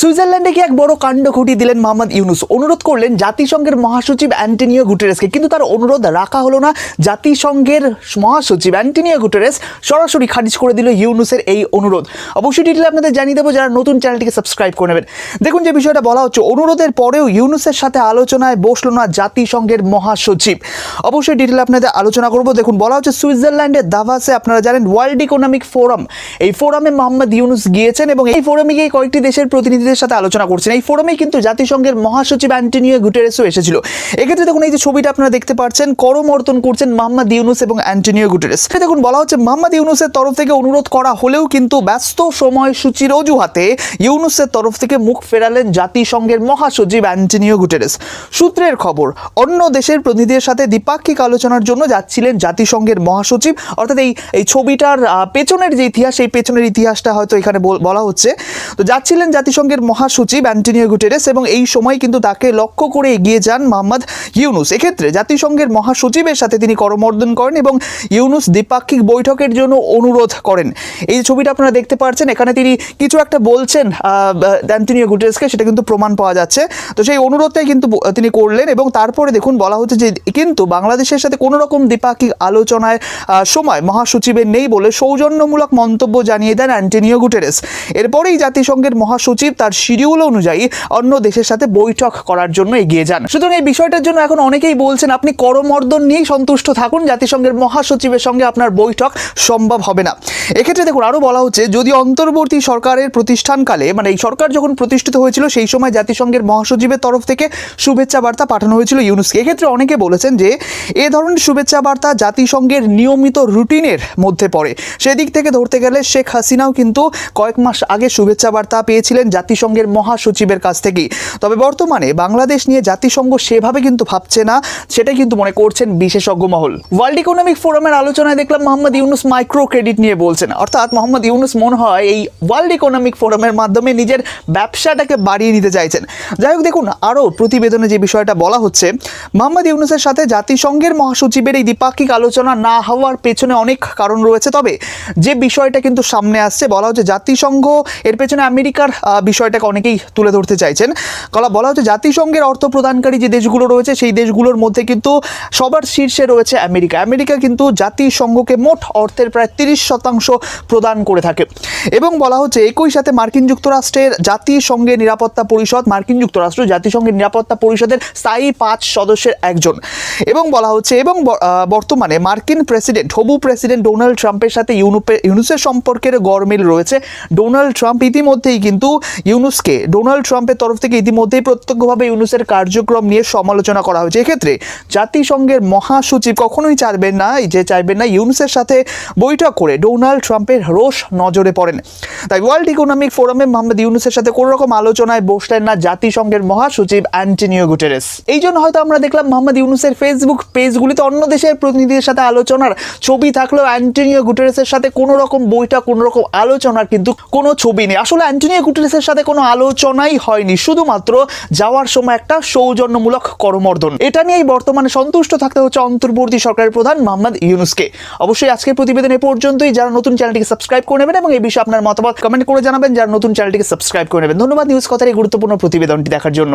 সুইজারল্যান্ডে কি এক বড় কাণ্ড ঘটিয়ে দিলেন মোহাম্মদ ইউনুস। অনুরোধ করলেন, জাতিসংঘের মহাসচিব অ্যান্টনিও গুটেরেসকে কিন্তু তার অনুরোধ রাখা হলো না। জাতিসংঘের মহাসচিব অ্যান্টনিও গুটেরেস সরাসরি খারিজ করে দিল ইউনুসের এই অনুরোধ। অবশ্যই ডিটেল আপনাদের জানিয়ে দেবো, যারা নতুন চ্যানেলটিকে সাবস্ক্রাইব করে নেবেন। দেখুন যে বিষয়টা বলা হচ্ছে, অনুরোধের পরেও ইউনুসের সাথে আলোচনায় বসল না জাতিসংঘের মহাসচিব। অবশ্যই ডিটেল আপনাদের আলোচনা করব। দেখুন, বলা হচ্ছে, সুইজারল্যান্ডের দাভাসে আপনারা জানেন, ওয়ার্ল্ড ইকোনমিক ফোরাম। এই ফোরামে মোহাম্মদ ইউনুস গিয়েছেন এবং এই ফোরামে গিয়ে কয়েকটি দেশের প্রতিনিধিদের সাথে আলোচনা করছেন। এই ফোরামে কিন্তু জাতিসংঘের মহাসচিব অ্যান্টনিও গুটেরেসও এসেছিল। এক্ষেত্রে দেখুন, এই যে ছবিটা আপনারা দেখতে পাচ্ছেন, করমর্দন করছেন মোহাম্মদ ইউনুস এবং অ্যান্টনিও গুটেরেস। দেখুন, বলা হচ্ছে মোহাম্মদ ইউনুসের তরফ থেকে অনুরোধ করা হলেও কিন্তু ব্যস্ত সময়সূচির অজুহাতে ইউনুসের তরফ থেকে মুখ ফেরালেন জাতিসংঘের মহাসচিব অ্যান্টনিও গুটেরেস। সূত্রের খবর, অন্য দেশের প্রতিনিধিদের সাথে দ্বিপাক্ষিক আলোচনার জন্য যাচ্ছিলেন জাতিসংঘের মহাসচিব। অর্থাৎ এই এই ছবিটার পেছনের যে ইতিহাস সেই পেছনের ইতিহাসটা হয়তো এখানে বলা হচ্ছে। তো যাচ্ছিলেন জাতিসংঘের মহাসচিব অ্যান্টনিও গুটেরেস এবং এই সময় কিন্তু তাকে লক্ষ্য করে এগিয়ে যান মোহাম্মদ ইউনুস। এক্ষেত্রে জাতিসংঘের মহাসচিবের সাথে তিনি করমর্দন করেন এবং ইউনুস দ্বিপাক্ষিক বৈঠকের জন্য অনুরোধ করেন। এই ছবিটা আপনারা দেখতে পাচ্ছেন এখানে তিনি কিছু একটা বলছেন অ্যান্টনিও গুটেরেসকে। সেটা কিন্তু প্রমাণ পাওয়া যাচ্ছে। তো সেই অনুরোধটাই কিন্তু তিনি করলেন এবং তারপরে দেখুন, বলা হচ্ছে যে কিন্তু বাংলাদেশের সাথে কোনো রকম দ্বিপাক্ষিক আলোচনায় সময় মহাসচিবের নেই বলে সৌজন্যমূলক মন্তব্য জানিয়ে দেন অ্যান্টনিও গুটেরেস। এরপরেই জাতিসংঘের মহাসচিব তার শিডিউল অনুযায়ী অন্য দেশের সাথে বৈঠক করার জন্য এগিয়ে যান। সুতরাং এই বিষয়টার জন্য এখন অনেকেই বলছেন, আপনি করমর্দন নিয়েই সন্তুষ্ট থাকুন, জাতিসংঘের মহাসচিবের সঙ্গে আপনার বৈঠক সম্ভব হবে না। এক্ষেত্রে দেখুন আরও বলা হচ্ছে, যদি অন্তর্বর্তী সরকারের প্রতিষ্ঠানকালে মানে এই সরকার যখন প্রতিষ্ঠিত হয়েছিল, সেই সময় জাতিসংঘের মহাসচিবের তরফ থেকে শুভেচ্ছা বার্তা পাঠানো হয়েছিল ইউনুসকে। এক্ষেত্রে অনেকে বলেছেন যে, এ ধরনের শুভেচ্ছা বার্তা জাতিসংঘের নিয়মিত রুটিনের মধ্যে পড়ে। সেদিক থেকে ধরতে গেলে শেখ হাসিনাও কিন্তু কয়েক মাস আগে শুভেচ্ছা বার্তা পেয়েছিলেন জাতিসংঘের মহাসচিবের কাছ থেকেই। তবে বর্তমানে বাংলাদেশ নিয়ে জাতিসংঘ সেভাবে কিন্তু ভাবছে না, সেটাই কিন্তু মনে করছেন বিশেষজ্ঞ মহল। ওয়ার্ল্ড ইকোনমিক ফোরামের আলোচনায় দেখলাম মোহাম্মদ ইউনুস মাইক্রো ক্রেডিট নিয়ে বলছেন। অর্থাৎ মোহাম্মদ ইউনুস মনে হয় এই ওয়ার্ল্ড ইকোনমিক ফোরামের মাধ্যমে নিজের ব্যবসাটাকে বাড়িয়ে নিতে চাইছেন। যাই হোক, দেখুন, আরও প্রতিবেদনে যে বিষয়টা বলা হচ্ছে, মোহাম্মদ ইউনুসের সাথে জাতিসংঘের মহাসচিবের এই দ্বিপাক্ষিক আলোচনা না হওয়ার পেছনে অনেক কারণ রয়েছে। তবে যে বিষয়টা কিন্তু সামনে আসছে, বলা হচ্ছে জাতিসংঘ, এর পেছনে আমেরিকার বিষয়টাকে অনেকেই তুলে ধরতে চাইছেন। কলা, বলা হচ্ছে জাতিসংঘের অর্থ প্রদানকারী যে দেশগুলো রয়েছে, সেই দেশগুলোর মধ্যে কিন্তু সবার শীর্ষে রয়েছে আমেরিকা। আমেরিকা কিন্তু জাতিসংঘকে মোট অর্থের প্রায় তিরিশ শতাংশ প্রদান করে থাকে। এবং বলা হচ্ছে একই সাথে মার্কিন যুক্তরাষ্ট্রের জাতিসংঘের নিরাপত্তা পরিষদ, মার্কিন যুক্তরাষ্ট্র জাতিসংঘের নিরাপত্তা পরিষদের স্থায়ী পাঁচ সদস্যের একজন। এবং বলা হচ্ছে এবং বর্তমানে মার্কিন প্রেসিডেন্ট, হবু প্রেসিডেন্ট ডোনাল্ড ট্রাম্পের সাথে ইউনুপে, ইউনুসের সম্পর্কের গরমিল রয়েছে। ডোনাল্ড ট্রাম্প ইতিমধ্যেই কিন্তু ইউনুসকে, ডোনাল্ড ট্রাম্পের তরফ থেকে ইতিমধ্যেই প্রত্যক্ষভাবে ইউনুসের কার্যক্রম নিয়ে সমালোচনা করা হয়েছে। এক্ষেত্রে জাতিসংঘের মহাসচিব কখনোই চাইবেন না যে চাইবেন না, ইউনুসের সাথে বৈঠক করে ডোনাল্ড ট্রাম্পের রোষ নজরে পড়েন। তাই ওয়ার্ল্ড ইকোনমিক ফোরামে মোহাম্মদ ইউনুসের সাথে কোনো রকম আলোচনায় বসলেন না জাতিসংঘের মহাসচিব অ্যান্টনিও গুটেরেস। এই জন্য হয়তো আমরা দেখলাম মোহাম্মদ ইউনুসের ফেসবুক পেজগুলিতে অন্য দেশের প্রতিনিধিদের সাথে আলোচনার ছবি থাকলেও অ্যান্টনিও গুটেরেসের সাথে কোনো রকম বইটা কোনো রকম আলোচনার কিন্তু কোনো ছবি নেই। আসলে অ্যান্টনিও গুটেরেসের সাথে কোনো আলোচনাই হয়নি, শুধুমাত্র যাওয়ার সময় একটা সৌজন্যমূলক করমর্দন। এটা নিয়েই বর্তমানে সন্তুষ্ট থাকতে হচ্ছে অন্তর্বর্তী সরকারের প্রধান মোহাম্মদ ইউনুসকে। অবশ্যই আজকের প্রতিবেদন এ পর্যন্তই। যারা নতুন চ্যানেলটিকে সাবস্ক্রাইব করে নেবেন এবং এই বিষয়ে আপনার মতামত কমেন্ট করে জানাবেন। যারা নতুন চ্যানেলটিকে সাবস্ক্রাইব করে নেবেন। ধন্যবাদ। নিউজ কথার এই গুরুত্বপূর্ণ প্রতিবেদনটি দেখার জন্য।